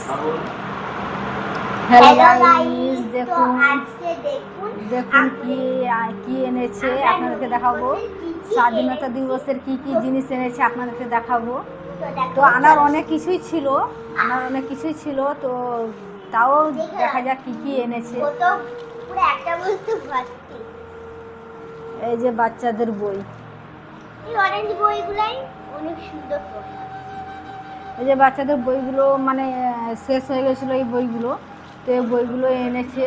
Guys hello guys দেখুন দেখুন কি কি এনেছে? আপনাদেরকে দেখাবো। স্বাধীনতা দিবসের কি কি জিনিস এনেছে আপনাদেরকে দেখাবো। তো আনার অনেক কিছুই ছিল আনার অনেক কিছুই ছিল তো তাও দেখা যাক কি কি এনেছে। এই যে বাচ্চাদের বই। অরেঞ্জ বইগুলাই অনেক সুন্দর এই যে বাচ্চাদের বইগুলো মানে শেষ হয়ে গেছিল এই বইগুলো। তো এই বইগুলো এনেছে।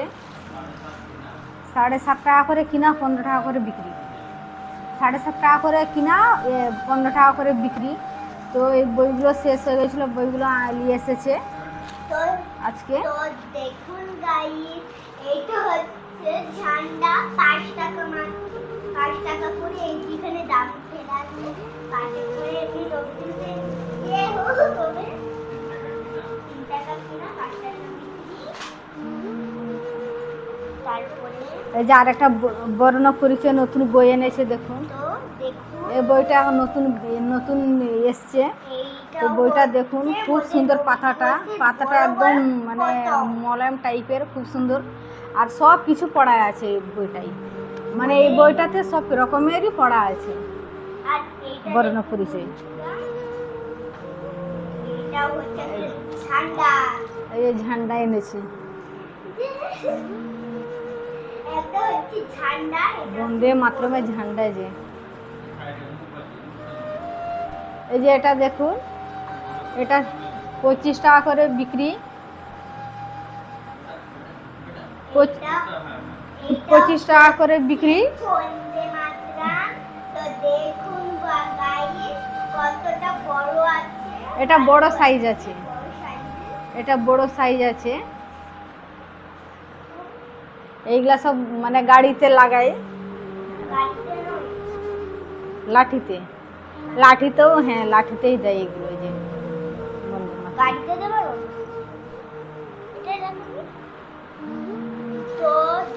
সাড়ে সাত টাকা করে কিনা, পনেরো টাকা করে বিক্রি। সাড়ে সাত টাকা করে কিনা পনেরো টাকা করে বিক্রি। তো এই বইগুলো শেষ হয়ে গেছিল, বইগুলো নিয়ে এসেছে। আজকে। দেখুন পাঁচ টাকা করে এই যেখানে দাম করে এমনি রবিতে এই যে আরেকটা ব- বর্ণ পরিচয় নতুন বই এনেছে দেখুন। এই বইটা এখন নতুন নতুন এসছে। তো বইটা দেখুন খুব সুন্দর পাতাটা। পাতাটা একদম মানে? মলম টাইপের খুব সুন্দর। আর সব কিছু পড়া আছে এই বইটাই। মানে এই বইটাতে সব রকমেরই পড়া আছে। আর বর্ণ পরিচয় এই ঝান্ডা এনেছে। বন্দে মাতরমে ঝান্ডা যে। এই যে এটা দেখুন, এটা পঁচিশ টাকা করে বিক্রি। পঁচিশ টাকা করে বিক্রি। দেখুন গাইস কতটা বড় আছে এটা বড় সাইজ আছে। এটা বড় সাইজ আছে। এইগুলা সব মানে গাড়িতে লাগায়। লাঠিতে। লাঠিতেও হ্যাঁ লাঠিতেই দেয় এগুলো যে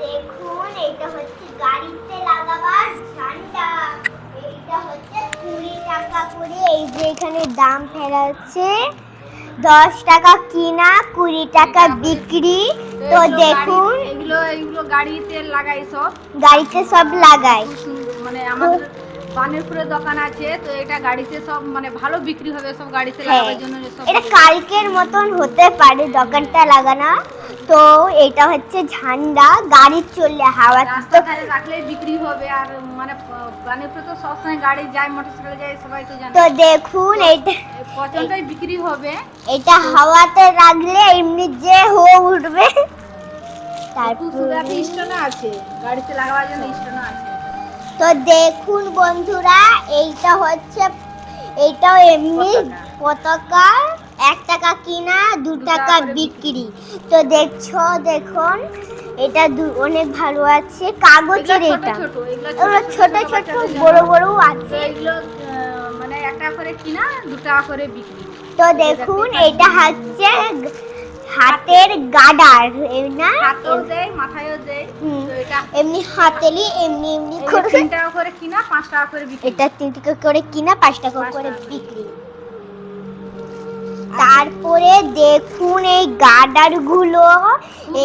দেখুন, এটা হচ্ছে গাড়িতে লাগাবার ঝান্ডা। এইটা হচ্ছে কুড়ি টাকা করে এই যে এখানে দাম ফেলা হচ্ছে দশ টাকা কিনা কুড়ি টাকা বিক্রি। তো দেখুন। এগুলো এগুলো গাড়িতে লাগাই সব। গাড়িতে সব লাগায় মানে আমাদের পানিরপুরে দোকান আছে তো এটা গাড়িতে সব মানে ভালো বিক্রি হবে সব গাড়িতে হ্যাঁ। লাগাবার জন্য সব এটা কালকের মতন হতে পারে দোকানটা লাগানো। তো এটা হচ্ছে ঝান্ডা গাড়ি চললে হাওয়া রাস্তা ধারে রাখলেই বিক্রি হবে আর মানে পানিরপুরে তো সবসময় গাড়ি যায় মোটরসাইকেল যায় সবাই তো জানে। তো দেখুন এটা পচনটাই বিক্রি হবে। এটা হাওয়াতে রাখলে এমনি যে হো উঠবে। একটু তারপর স্টোনা আছে গাড়িতে লাগাবার জন্য স্টোনা আছে। তো দেখুন বন্ধুরা এইটা হচ্ছে এইটাও এমনি পতাকা এক টাকা কিনা দু টাকা বিক্রি। তো দেখছ দেখুন এটা অনেক ভালো আছে। কাগজের এটা। ছোট, ছোট। বড় বড় আছে। মানে এক টাকা করে কিনা দু টাকা করে বিক্রি। তো দেখুন এটা হচ্ছে হাতের গাডার এই না? হাতেও দেয় মাথায়ও দেয় এমনি হাতেলি এমনি এমনি করে। তিন টাকা করে কিনা পাঁচ টাকা করে বিক্রি। এটা তিন টাকা করে কিনা পাঁচ টাকা করে বিক্রি। তারপরে দেখুন এই গার্ডারগুলো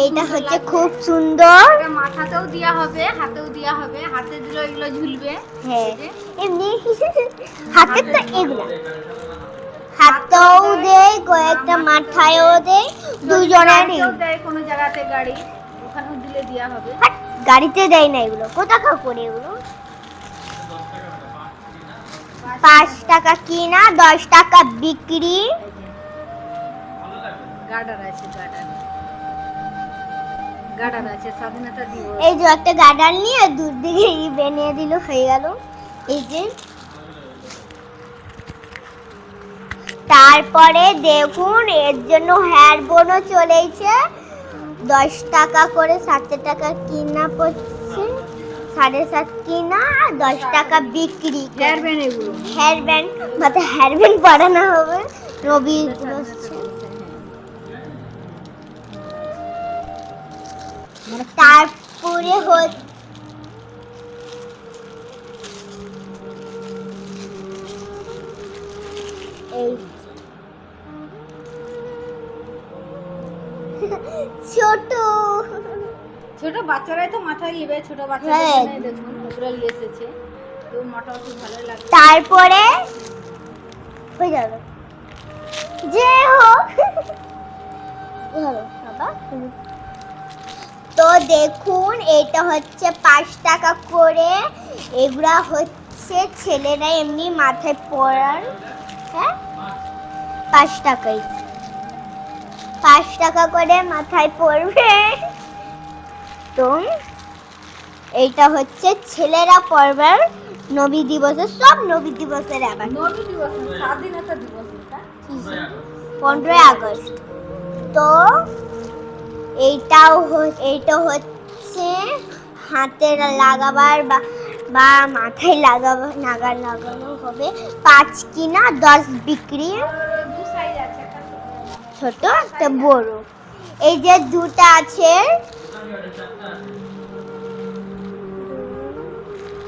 এইটা হচ্ছে খুব সুন্দর। এটা মাথাতেও দেওয়া হবে হাতেও দেওয়া হবে। হাতে দিলে এগুলো ঝুলবে। হ্যাঁ। এমনি। হাতে তো এগুলা। হাতেও দেয় কয়েকটা মাথায়ও দেয় দুজনেরই। দেয় কোনো জায়গাতে গাড়ি। ওখানেও দিলে দেওয়া হবে। গাড়িতে দেয় না এগুলো। কোথাকা করে এগুলো? পাঁচ টাকা কিনা দশ টাকা বিক্রি। গার্ডার আছে গার্ডার। গার্ডার আছে স্বাধীনতা দিবস। এই যে একটা গার্ডার নিয়ে দূর দিকে বানিয়ে দিল হয়ে গেল। এই যে তারপরে দেখুন এর জন্য হেয়ার বোনও চলেছে দশ টাকা করে সাত টাকা কিনা পড়ছে। সাড়ে সাত কিনা আর দশ টাকা বিক্রি হেয়ার ব্যান্ড এগুলো? হেয়ার ব্যান্ড মাথায় হেয়ার ব্যান্ড পরানো হবে। রবি মানে তারপরে হচ্ছে ছোট। ছোট বাচ্চারাই তো মাথায় নেবে ছোট বাচ্চাদের হ্যাঁ। দেখুন ওগুলো নিয়ে এসেছে। তো মোটামুটি ভালোই লাগে তারপরে হয়ে যাবে যে হোক। তো দেখুন এটা হচ্ছে পাঁচ টাকা করে। এগুলা হচ্ছে ছেলেরা এমনি মাথায় পড়ার হ্যাঁ? পাঁচ টাকাই পাঁচ টাকা করে মাথায় পড়বে। তো এইটা হচ্ছে ছেলেরা পড়বার নবী দিবসের সব নবী দিবসের আবার। নবী দিবস স্বাধীনতা দিবস পনেরোই আগস্ট। তো এইটাও এইটা হচ্ছে হাতে লাগাবার বা বা মাথায় লাগাবার লাগা লাগানো হবে। পাঁচ কিনা দশ বিক্রি ছোট। একটা বড়। এই যে দুটা আছে।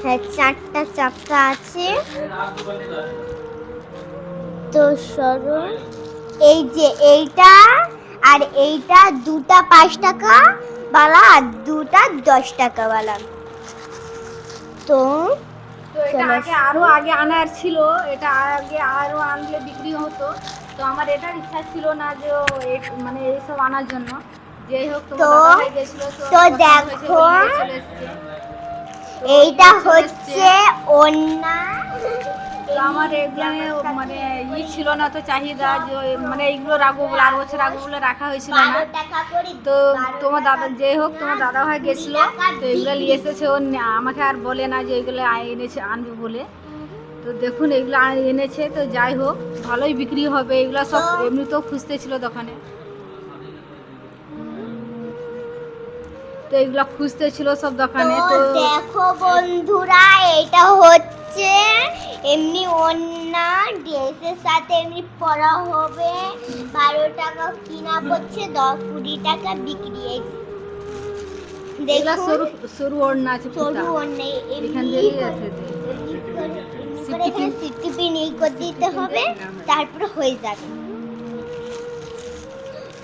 হ্যাঁ চারটা চাকা আছে। তো সরো। এই যে এইটা আর এইটা দুটা পাঁচ টাকা বালা আর দুটা দশ টাকা বালা। তো তো এটা আগে আরও আগে আনার ছিল এটা আগে আরও আনলে বিক্রি হতো। তো আমার এটার ইচ্ছা ছিল না যে ও মানে এইসব আনার জন্য। যাই হোক তোমার তো- তো দেখো। এইটা। হচ্ছে অন্যা আমার এগুলো মানে ই ছিল না তো চাহিদা যে মানে এইগুলো রাখব বলে আর বছর রাখব বলে রাখা হয়েছিল না। তো তোমার দাদা যে হোক তোমার দাদা ভাই গেছিল তো এগুলো নিয়ে এসেছে। ও আমাকে আর বলে না যে এগুলো এনেছে আনবে বলে। তো দেখুন এগুলো এনেছে তো যাই হোক ভালোই বিক্রি হবে এগুলো সব এমনিতেও খুঁজতে ছিল দোকানে তো এগুলো খুঁজতে ছিল সব দোকানে তো দেখো বন্ধুরা এটা হচ্ছে এমনি অন্য ড্রেসের সাথে এমনি পরা হবে বারো টাকা কিনা পড়ছে দশ কুড়ি টাকা বিক্রি। এগুলো সরু সরু ওড়না আছে সরু। অন্য এখান থেকেই আছে তো। করে- এখানে সিটি পিন এই করে দিতে হবে তারপরে হয়ে যাবে।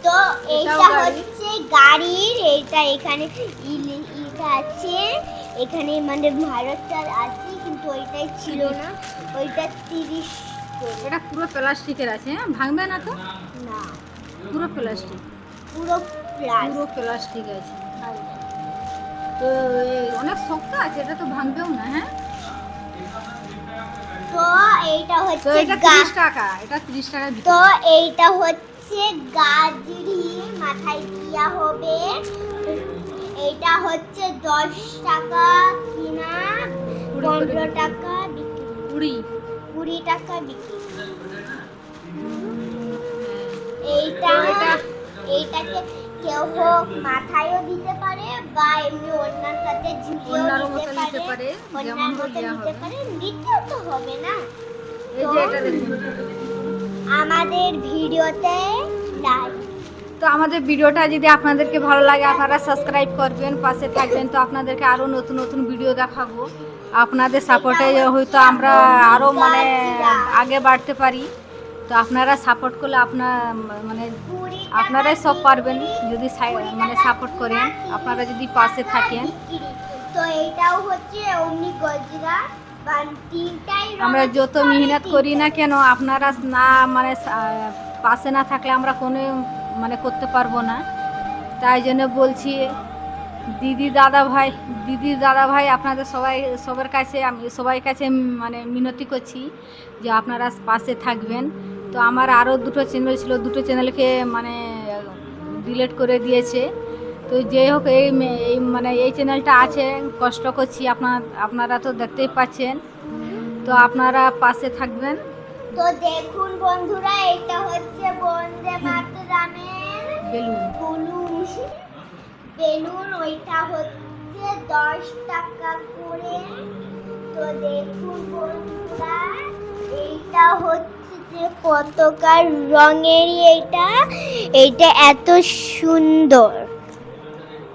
তো এইটা হচ্ছে গাড়ির এইটা এখানে ইটা আছে এখানে মানে ভারতটা আছে কিন্তু ওইটাই ছিল না ওইটা তিরিশ এটা পুরো প্লাস্টিকের আছে হ্যাঁ? ভাঙবে না তো? না। পুরো প্লাস্টিক। পুরো পুরো প্লাস্টিক আছে। তো অনেক শক্ত আছে এটা তো ভাঙবেও না হ্যাঁ? তো এইটা তো হচ্ছে এটা গা- তিরিশ টাকা এটা তিরিশ টাকা তো এইটা হচ্ছে গাজরি মাথায় দিয়া হবে। এইটা হচ্ছে দশ টাকা কিনা কুড়ি করে পনেরো বিক্রি। টাকা বিক্রি। কুড়ি। কুড়ি টাকা বিক্রি। এইটা তো এইটাকে কেউ হোক মাথায়ও দিতে পারে বা এমনি অন্যার সাথে ঝুলিয়েও নিতে পারে, অন্যার মতো হবে। পারে নিতেও তো হবে না। আমাদের ভিডিওতে লাইক তো আমাদের ভিডিওটা যদি আপনাদেরকে ভালো লাগে আপনারা সাবস্ক্রাইব করবেন পাশে থাকবেন। তো আপনাদেরকে আরও নতুন নতুন ভিডিও দেখাবো। আপনাদের সাপোর্টে হয়তো আমরা আরও মানে আগে বাড়তে পারি। তো আপনারা সাপোর্ট করলে আপনার মানে আপনারাই সব পারবেন যদি সাই- মানে সাপোর্ট করেন। আপনারা যদি পাশে থাকেন। তো এইটাও হচ্ছে অমনি গজরা আমরা যত মেহনত করি না কেন আপনারা না মানে পাশে না থাকলে আমরা কোনো মানে করতে পারব না। তাই জন্য বলছি দিদি দাদা ভাই দিদি দাদা ভাই আপনাদের সবাই সবার কাছে আমি সবাই কাছে মানে মিনতি করছি যে আপনারা পাশে থাকবেন। তো আমার আরও দুটো চ্যানেল ছিল দুটো চ্যানেলকে মানে ডিলিট করে দিয়েছে। তো যাই হোক এই এই মানে এই চ্যানেলটা আছে কষ্ট করছি আপনার আপনারা তো দেখতেই পাচ্ছেন। তো আপনারা পাশে থাকবেন। তো দেখুন বন্ধুরা এটা হচ্ছে বন্দে মাতরামের বেলুন। বেলুন। বেলুন ওইটা হচ্ছে দশ টাকা করে। তো দেখুন বন্ধুরা এইটা হচ্ছে যে পতাকার রঙেরই এইটা এইটা এত সুন্দর।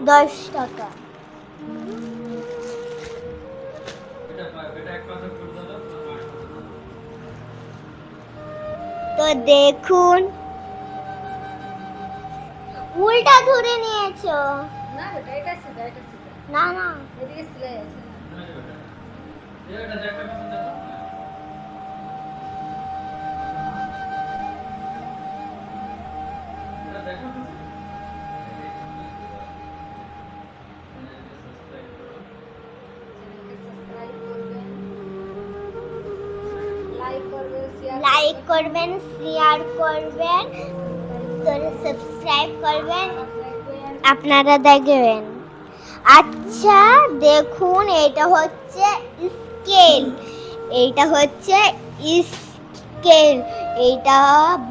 দশ টাকা। তো দেখুন। উল্টা ধরে নিয়েছো। না বেটা এটা সিধা এটা সিধা না না। এদিকে আছে লাইক করবেন শেয়ার করবেন তোরে সাবস্ক্রাইব করবেন। আপনারা দেখবেন। আচ্ছা দেখুন এটা হচ্ছে স্কেল এইটা হচ্ছে স্কেল এইটা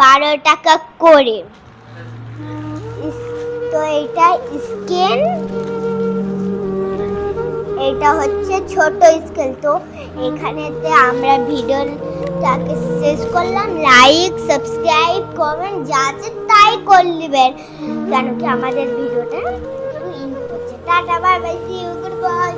বারো টাকা করে। তো এটা স্কেল এটা হচ্ছে ছোট স্কেল তো এখানেতে আমরা ভিডিওটাকে শেষ করলাম। লাইক সাবস্ক্রাইব কমেন্ট যা আছে তাই করে নেবেন। কেন কি আমাদের ভিডিওটা? ইন করছে tata bye bye see you good bye